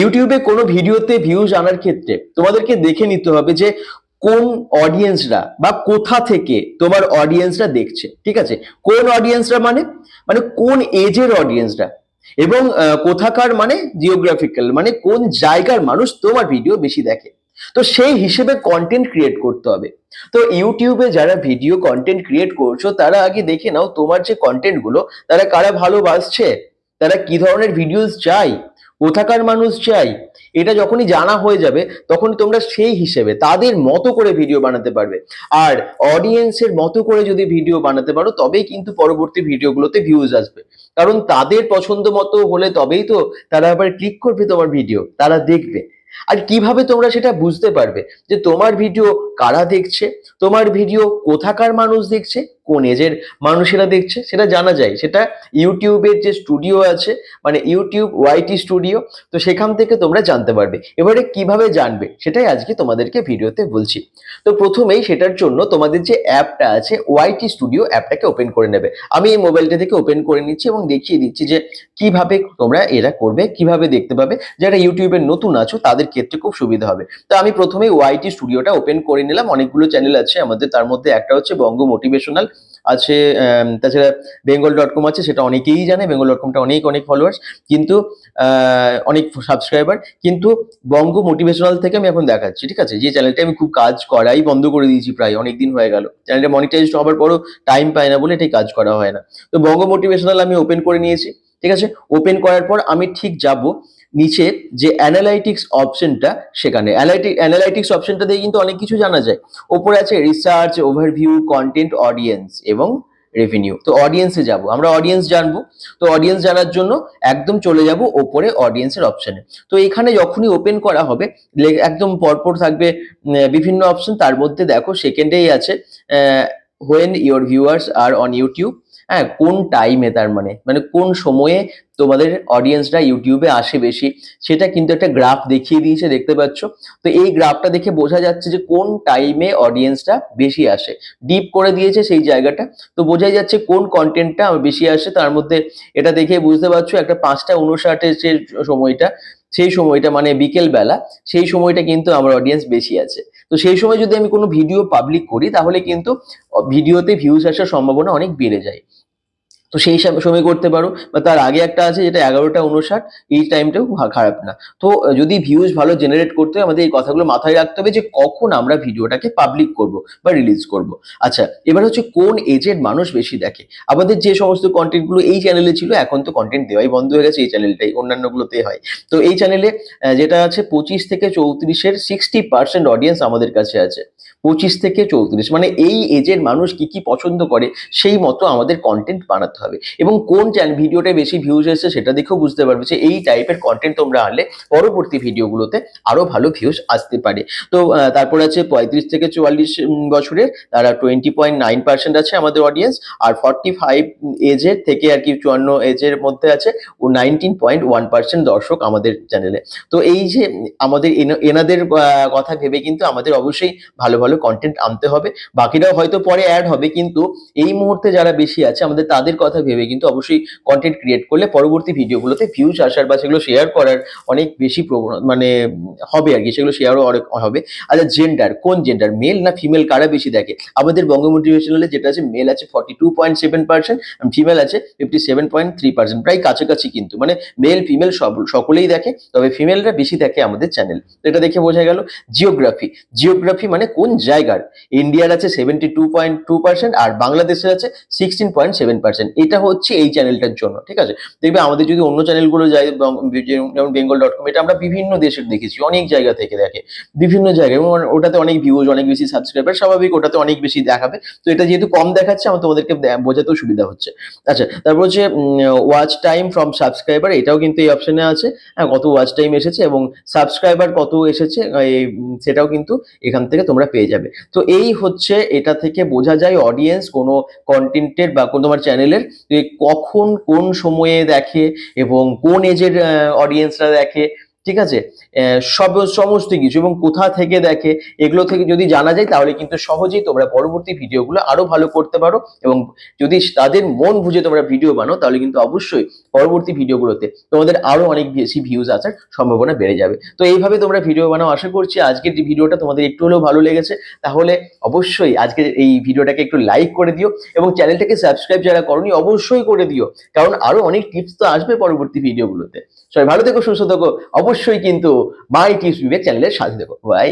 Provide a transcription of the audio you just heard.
ইউটিউবে কোনো ভিডিওতে ভিউজ আনার ক্ষেত্রে তোমাদেরকে দেখে নিতে হবে যে কোন অডিয়েন্সরা বা কোথা থেকে তোমার অডিয়েন্সরা দেখছে, ঠিক আছে? কোন অডিয়েন্সরা মানে? মানে কোন এজের অডিয়েন্সরা এবং কোথাকার মানে? জিওগ্রাফিক্যাল মানে কোন জায়গার মানুষ তোমার ভিডিও বেশি দেখে? তো সেই হিসেবে কন্টেন্ট ক্রিয়েট করতে হবে। তো ইউটিউবে যারা ভিডিও কন্টেন্ট ক্রিয়েট করছ, তারা আগে দেখে নাও তোমার যে কন্টেন্টগুলো, তারা কারা ভালোবাসছে? তারা কি ধরনের ভিডিওস চাই কোথাকার মানুষ চাই, এটা যখনই জানা হয়ে যাবে তখন তোমরা সেই হিসেবে তাদের মতো করে ভিডিও বানাতে পারবে। আর অডিয়েন্সের মতো করে যদি ভিডিও বানাতে পারো, তবেই কিন্তু পরবর্তী ভিডিওগুলোতে ভিউজ আসবে। কারণ তাদের পছন্দ মতো হলে তবেই তো তারা আবার ক্লিক করবে তোমার ভিডিও তারা দেখবে। আর কীভাবে তোমরা সেটা বুঝতে পারবে? যে তোমার ভিডিও কারা দেখছে? তোমার ভিডিও কোথাকার মানুষ দেখছে? কোন এজের মানুষেরা দেখছে, সেটা জানা যায়। সেটা ইউটিউবের যে স্টুডিও আছে মানে ইউটিউব ওয়াইটি স্টুডিও, তো সেখান থেকে তোমরা জানতে পারবে। এবারে কীভাবে জানবে, সেটাই আজকে তোমাদেরকে ভিডিওতে বলছি। তো প্রথমেই সেটার জন্য তোমাদের যে অ্যাপটা আছে ওয়াইটি স্টুডিও অ্যাপটাকে ওপেন করে নেবে। আমি এই মোবাইলটা থেকে ওপেন করে নিচ্ছি এবং দেখিয়ে দিচ্ছি যে কীভাবে তোমরা এরা করবে, কীভাবে দেখতে পাবে। যারা ইউটিউবের নতুন আছো, তাদের ক্ষেত্রে খুব সুবিধা হবে। তো আমি প্রথমেই ওয়াইটি স্টুডিওটা ওপেন করে নিলাম। অনেকগুলো চ্যানেল আছে আমাদের, তার মধ্যে একটা হচ্ছে বঙ্গ মোটিভেশনাল আছে তাছাড়া বেঙ্গল ডট কম আছে, সেটা অনেকেই জানে বেঙ্গল ডট কমটা অনেক অনেক ফলোয়ার্স কিন্তু অনেক সাবস্ক্রাইবার কিন্তু বঙ্গ মোটিভেশনাল থেকে আমি এখন দেখাচ্ছি, ঠিক আছে? যে চ্যানেলটা আমি খুব কাজ করাই বন্ধ করে দিয়েছি প্রায় অনেক দিন হয়ে গেল। চ্যানেলটা মনিটাইজ হওয়ার পরও টাইম পায় না বলে এটাই কাজ করা হয় না। তো বঙ্গ মোটিভেশনাল আমি ওপেন করে নিয়েছি, ঠিক আছে? ওপেন করার পর আমি ঠিক যাব। নিচে যে অ্যানালাইটিক্স অপশনটা সেখানে। অ্যানালাইটিক্স অপশনটা দিয়ে কিন্তু অনেক কিছু জানা যায়। ওপরে আছে রিসার্চ ওভারভিউ কন্টেন্ট অডিয়েন্স এবং রেভিনিউ তো অডিয়েন্সে যাব। আমরা অডিয়েন্স জানব। তো অডিয়েন্স জানার জন্য একদম চলে যাব ওপরে অডিয়েন্সের অপশনে তো এখানে যখনই ওপেন করা হবে একদম পরপর থাকবে বিভিন্ন অপশন তার মধ্যে দেখো সেকেন্ডেই আছে when your viewers are on YouTube হ্যাঁ কোন টাইমে তার মানে? মানে কোন সময়ে তোমাদের অডিয়েন্সরা ইউটিউবে আসে বেশি? সেটা কিন্তু একটা গ্রাফ দেখিয়ে দিয়েছে, দেখতে পাচ্ছ? তো এই গ্রাফটা দেখে বোঝা যাচ্ছে যে কোন টাইমে অডিয়েন্সটা বেশি আসে। ডিপ করে দিয়েছে সেই জায়গাটা। তো বোঝাই যাচ্ছে কোন কন্টেন্টটা বেশি আসে। তার মধ্যে এটা দেখে বুঝতে পারছ, একটা পাঁচটা উনষাটের যে সময়টা, সেই সময়টা মানে বিকেল বেলা সেই সময়টা কিন্তু আমার অডিয়েন্স বেশি আছে। তো সেই সময় যদি আমি কোনো ভিডিও পাবলিক করি, তাহলে কিন্তু ভিডিওতে ভিউজ আসার সম্ভাবনা অনেক বেড়ে যায়। তো সেই সম- সময় করতে পারো। বা তার আগে একটা আছে যেটা এগারোটা উনষাট এই টাইমটাও খারাপ না। তো যদি ভিউজ ভালো জেনারেট করতে আমাদের এই কথাগুলো মাথায় রাখতে হবে যে কখন আমরা ভিডিওটাকে পাবলিক করব বা রিলিজ করব। আচ্ছা এবার হচ্ছে কোন এজের মানুষ বেশি দেখে? আমাদের যে সমস্ত কন্টেন্টগুলো এই চ্যানেলে ছিল, এখন তো কন্টেন্ট দেওয়াই বন্ধ হয়ে গেছে, এই চ্যানেলটাই অন্যান্যগুলোতে হয়। তো এই চ্যানেলে যেটা আছে পঁচিশ থেকে চৌত্রিশের সিক্সটি পার্সেন্ট অডিয়েন্স আমাদের কাছে আছে। পঁচিশ থেকে চৌত্রিশ মানে এই এজের মানুষ কি কি পছন্দ করে, সেই মতো আমাদের কন্টেন্ট বানাতে হবে। এবং কোন চ্যানেল ভিডিওটা বেশি ভিউজ এসেছে সেটা দেখেও বুঝতে পারবে যে এই টাইপের কন্টেন্ট তোমরা আনলে পরবর্তী ভিডিওগুলোতে আরও ভালো ভিউজ আসতে পারে। তো তারপর আছে পঁয়ত্রিশ থেকে চুয়াল্লিশ বছরের। তারা টোয়েন্টি পয়েন্ট নাইন পার্সেন্ট আছে আমাদের অডিয়েন্স আর ফর্টি ফাইভ এজের থেকে আর কি চুয়ান্ন এজের মধ্যে আছে, ও নাইনটিন পয়েন্ট ওয়ান পার্সেন্ট দর্শক আমাদের চ্যানেলে তো এই যে আমাদের এনা- এনাদের কথা ভেবে কিন্তু আমাদের অবশ্যই ভালো ভালো কন্টেন্ট আনতে হবে। বাকিরাও হয়তো পরে অ্যাড হবে, কিন্তু এই মুহূর্তে যারা বেশি আছে, আমাদের তাদের কথা ভেবে কিন্তু অবশ্যই কন্টেন্ট ক্রিয়েট করলে পরবর্তী ভিডিওগুলোতে ভিউজ আসার বা সেগুলো শেয়ার করার অনেক বেশি প্রবণ মানে হবে আর কি, সেগুলো শেয়ারও অনেক হবে। আচ্ছা জেন্ডার কোন জেন্ডার মেল না ফিমেল কারা বেশি দেখে? আমাদের বঙ্গ মোটিভেশনালে যেটা আছে মেল আছে forty two point seven percent female আছে fifty seven point three percent প্রায় কাছাকাছি কিন্তু। মানে মেল ফিমেল সব, সকলেই দেখে, তবে ফিমেলরা বেশি দেখে আমাদের চ্যানেল এটা দেখে বোঝা গেল জিওগ্রাফি জিওগ্রাফি মানে কোন জায়গার? ইন্ডিয়ার আছে seventy two point two percent আর বাংলাদেশের আছে সিক্সটিন পয়েন্ট সেভেন পার্সেন্ট এটা হচ্ছে এই চ্যানেলটার জন্য, ঠিক আছে? দেখবে আমাদের যদি অন্য চ্যানেলগুলো বং- যেমন বেঙ্গল ডট কম এটা আমরা বিভিন্ন দেশের দেখেছি, অনেক জায়গা থেকে দেখে, বিভিন্ন জায়গায়, এবং ওটাতে অনেক ভিউজ অনেক বেশি সাবস্ক্রাইবার স্বাভাবিক ওটাতে অনেক বেশি দেখাবে। তো এটা যেহেতু কম দেখাচ্ছে, আমার তোমাদেরকে বোঝাতেও সুবিধা হচ্ছে। আচ্ছা তারপর হচ্ছে ওয়াচ টাইম ফ্রম সাবস্ক্রাইবার এটাও কিন্তু এই অপশনে আছে। হ্যাঁ কত ওয়াচ টাইম এসেছে, এবং সাবস্ক্রাইবার কত এসেছে সেটাও কিন্তু এখান থেকে তোমরা পেয়ে যাবে। তো এই হচ্ছে, এটা থেকে বোঝা যায় অডিয়েন্স কোনো কন্টেন্টের বা কোনো তোমার চ্যানেলের কখন কোন সময়ে দেখে এবং কোন এজের অডিয়েন্সরা দেখে ঠিক আছে? সব সমস্ত কিছু এবং কোথা থেকে দেখে এগুলো থেকে যদি জানা যায় তাহলে কিন্তু সহজেই তোমরা পরবর্তী ভিডিওগুলো আরও ভালো করতে পারো এবং যদি তাদের মন বুঝে তোমরা ভিডিও বানাও তাহলে কিন্তু অবশ্যই পরবর্তী ভিডিওগুলোতে তোমাদের আরও অনেক বেশি ভিউজ আসার সম্ভাবনা বেড়ে যাবে। তো এইভাবে তোমরা ভিডিও বানাও। আশা করছি আজকের যে ভিডিওটা তোমাদের একটু হলেও ভালো লেগেছে। তাহলে অবশ্যই আজকে এই ভিডিওটাকে একটু লাইক করে দিও এবং চ্যানেলটাকে সাবস্ক্রাইব যারা করনি অবশ্যই করে দিও। কারণ আরও অনেক টিপস তো আসবে পরবর্তী ভিডিওগুলোতে। সবাই ভালো থেকো, সুস্থ থেকো। অবশ্যই কিন্তু মাই টিপস চ্যানেলের সাথে দেবো বাই